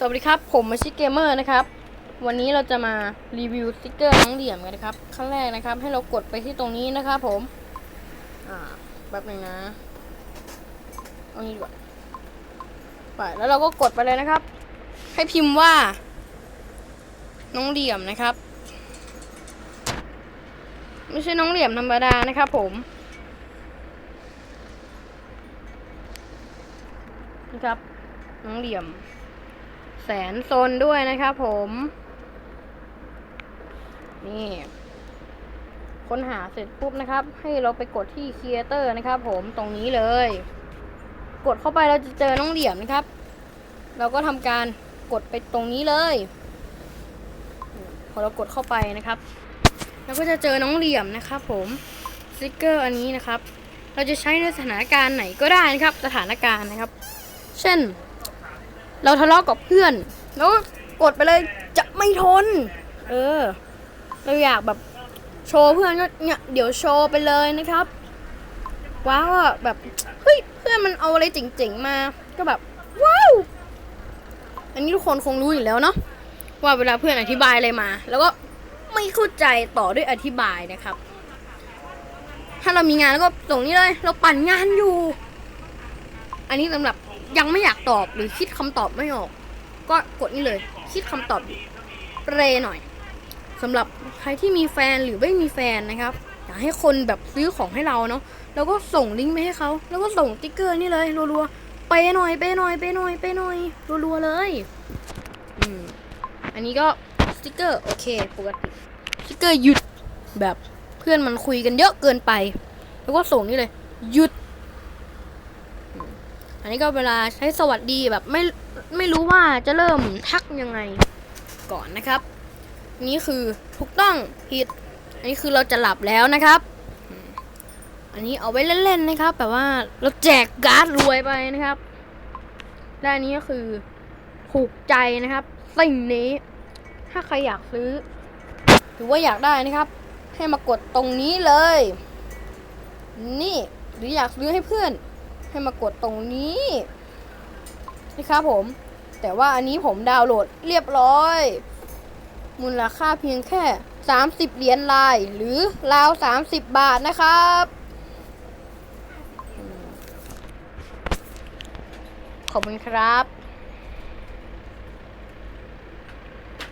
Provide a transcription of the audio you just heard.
สวัสดีครับ ผมมาชิเกมเมอร์นะครับ วันนี้เราจะมารีวิวสติกเกอร์น้องเหลี่ยมกันนะครับ ขั้นแรกนะครับ ให้เรากดไปที่ตรงนี้นะครับผม อ่าแบบหนึ่งนะเอางี้ดีกว่าไปแล้วเราก็กดไปเลยนะครับ ให้พิมพ์ว่า น้องเหลี่ยมนะครับ ไม่ใช่น้องเหลี่ยมธรรมดานะครับผมนะครับน้องเหลี่ยม แสนโซนด้วยนะครับผม นี่ ค้นหาเสร็จปุ๊บนะครับ ให้เราไปกดที่ Creator นะครับผมตรงนี้เลย กดเข้าไปเราจะเจอน้องเหลี่ยมนะครับ เราก็ทำการกดไปตรงนี้เลย พอเรากดเข้าไปนะครับเราก็จะเจอน้องเหลี่ยมนะครับผมสติกเกอร์อันนี้นะครับ เราจะใช้ในสถานการณ์ไหนก็ได้นะครับ สถานการณ์นะครับ เช่น เราทะเลาะกับเพื่อน แล้วกดไปเลยจะไม่ทน เออ เราอยากแบบโชว์เพื่อนก็เนี่ยเดี๋ยวโชว์ไปเลยนะครับ ว้าวแบบเฮ้ยเพื่อนมันเอาอะไรเจ๋งๆมา ก็แบบว้าวอันนี้ทุกคนคงรู้อยู่แล้วเนาะว่าเวลาเพื่อนอธิบายอะไรมา แล้วก็ไม่เข้าใจต่อด้วยอธิบายนะครับ ถ้าเรามีงานแล้วก็ส่งนี้เลย เราปั่นงานอยู่ อันนี้สำหรับ ยังไม่อยากตอบหรือคิดคำตอบไม่ออก ก็กดนี่เลย คิดคำตอบอยู่เรหน่อยสำหรับใครที่มีแฟนหรือไม่มีแฟนนะครับอยากให้คนแบบซื้อของให้เราเนาะแล้วก็ส่งลิงก์ไปให้เขาแล้วก็ส่งติ๊กเกอร์นี่เลยรัวๆไปหน่อยไปหน่อยไปหน่อยไปหน่อยรัวๆเลยอืมอันนี้ก็สติ๊กเกอร์โอเคปกติสติ๊กเกอร์หยุดแบบเพื่อนมันคุยกันเยอะเกินไป แล้วก็ส่งนี่เลยหยุด นนี้ก็เวลาใช้สวัสดีแบบไม่ไม่รู้ว่าจะเริ่มทักยังไงก่อนนะครับ นี่คือถูกต้องผิด อันนี้คือเราจะหลับแล้วนะครับ อันนี้เอาไว้เล่นๆนะครับแบบว่าเราแจกการ์ดรวยไปนะครับและอันนี้ก็คือถูกใจนะครับสิ่งนี้ถ้าใครอยากซื้อหรือว่าอยากได้นะครับ ให้มากดตรงนี้เลย นี่หรืออยากซื้อให้เพื่อน ให้มากดตรงนี้นะครับผม แต่ว่าอันนี้ผมดาวน์โหลดเรียบร้อย มูลค่าเพียงแค่ 30 เหรียญลาย หรือราว 30 บาทนะครับ ขอบคุณครับ